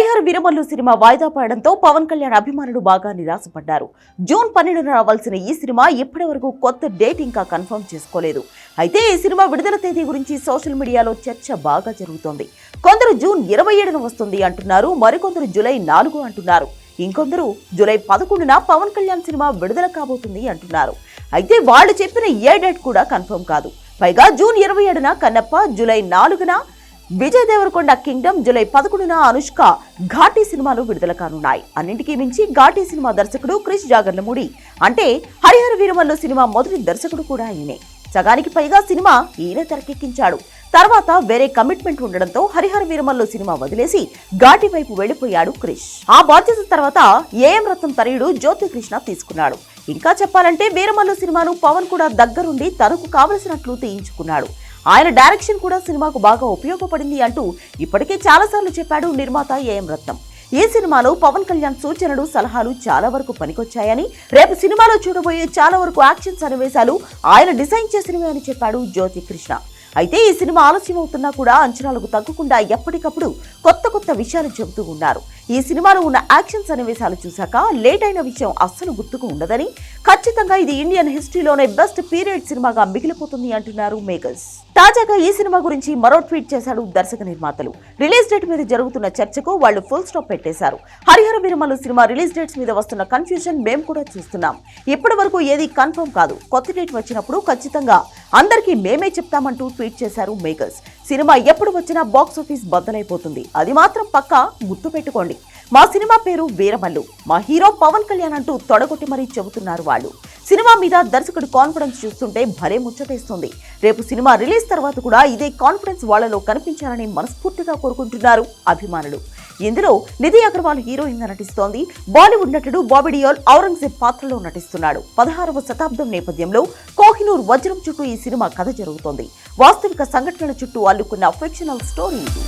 Harihara Veeramallu cinema వాయిదా పడడంతో పవన్ కళ్యాణ్ అభిమానులు బాగా నిరాశపడ్డారు. జూన్ పన్నెండున రావాల్సిన ఈ సినిమా ఇప్పటి వరకు కొత్త డేట్ ఇంకా కన్ఫర్మ్ చేసుకోలేదు. అయితే ఈ సినిమా విడుదల తేదీ గురించి సోషల్ మీడియాలో చర్చ బాగా జరుగుతోంది. కొందరు జూన్ ఇరవై ఏడున వస్తుంది అంటున్నారు మరికొందరు జూలై నాలుగు అంటున్నారు. ఇంకొందరు జూలై పదకొండున పవన్ కళ్యాణ్ సినిమా విడుదల కాబోతుంది అంటున్నారు. అయితే వాళ్ళు చెప్పిన ఏ డేట్ కూడా కన్ఫర్మ్ కాదు. పైగా జూన్ ఇరవై ఏడున కన్నప్ప జూలై నాలుగున విజయ్ దేవరకొండ కింగ్డమ్ జూలై పదకొండున అనుష్క ఘాటీ సినిమాలు విడుదల కానున్నాయి. అన్నింటికీ మించి ఘాటీ సినిమా దర్శకుడు క్రిష్ జాగర్లమూడి. అంటే హరిహర వీరమల్లు సినిమా మొదటి దర్శకుడు కూడా ఈయనే సగానికి పైగా సినిమా ఈయన తెరకెక్కించాడు. తర్వాత వేరే కమిట్మెంట్ ఉండడంతో హరిహర వీరమల్లు సినిమా వదిలేసి ఘాటి వైపు వెళ్ళిపోయాడు క్రిష్. ఆ బాధ్యత తర్వాత ఏఎం రత్నం తనయుడు జ్యోతి కృష్ణ తీసుకున్నాడు. ఇంకా చెప్పాలంటే వీరమల్లు సినిమాను పవన్ కూడా దగ్గరుండి తనకు కావలసినట్లు తీయించుకున్నాడు. ఆయన డైరెక్షన్ కూడా సినిమాకు బాగా ఉపయోగపడింది అంటూ ఇప్పటికే చాలాసార్లు చెప్పాడు నిర్మాత ఏఎం రత్నం. ఈ సినిమాలో పవన్ కళ్యాణ్ సూచనలు సలహాలు చాలా వరకు పనికొచ్చాయని రేపు సినిమాలో చూడబోయే చాలా వరకు యాక్షన్ సన్నివేశాలు ఆయన డిజైన్ చేసినవి అని చెప్పాడు జ్యోతి కృష్ణ. అయితే ఈ సినిమా ఆలస్యం అవుతున్నా కూడా అంచనాలకు తగ్గకుండా ఎప్పటికప్పుడు కొత్త కొత్త విషయాలు చెబుతూ ఉన్నారు. ఈ సినిమాలో ఉన్న యాక్షన్ సన్నివేశాలు చూశాక లేట్ అయిన విషయం అస్సలు గుర్తుకు ఉండదని ఖచ్చితంగా ఇది ఇండియన్ హిస్టరీలోనే బెస్ట్ పీరియడ్ సినిమాగా మిగిలిపోతుంది అంటున్నారు మేకర్స్. తాజాగా ఈ సినిమా గురించి మరో ట్వీట్ చేశాడు దర్శక నిర్మాతలు. రిలీజ్ డేట్ మీద జరుగుతున్న చర్చకు వాళ్ళు ఫుల్ స్టాప్ పెట్టేశారు. హరిహర విరమలు సినిమా రిలీజ్ డేట్స్ మీద వస్తున్న కన్ఫ్యూజన్ మేము కూడా చూస్తున్నాం. ఇప్పటి వరకు ఏది కన్ఫర్మ్ కాదు. కొత్త డేట్ వచ్చినప్పుడు ఖచ్చితంగా అందరికీ మేమే చెప్తామంటూ ట్వీట్ చేశారు మేకర్స్. సినిమా ఎప్పుడు వచ్చినా బాక్స్ ఆఫీస్ బద్దలైపోతుంది. అది మాత్రం పక్క గుర్తు పెట్టుకోండి. మా సినిమా పేరు వీరమల్లు. మా హీరో పవన్ కళ్యాణ్ అంటూ తొడగొట్టి మరీ చెబుతున్నారు వాళ్ళు. సినిమా మీద దర్శకుడు కాన్ఫిడెన్స్ చూస్తుంటే భలే ముచ్చటేస్తుంది. రేపు సినిమా రిలీజ్ తర్వాత కూడా ఇదే కాన్ఫిడెన్స్ వాళ్ళలో కనిపించాలని మనస్ఫూర్తిగా కోరుకుంటున్నారు అభిమానులు. ఇందులో నిధి అగర్వాల్ హీరోయిన్గా నటిస్తోంది. బాలీవుడ్ నటుడు బాబిడియోల్ ఔరంగజేబ్ పాత్రలో నటిస్తున్నాడు. పదహారవ శతాబ్దం నేపథ్యంలో కోహినూర్ వజ్రం చుట్టూ ఈ సినిమా కథ జరుగుతోంది. వాస్తవిక సంఘటనల చుట్టూ అల్లుకున్న ఫిక్షనల్ స్టోరీ ఇది.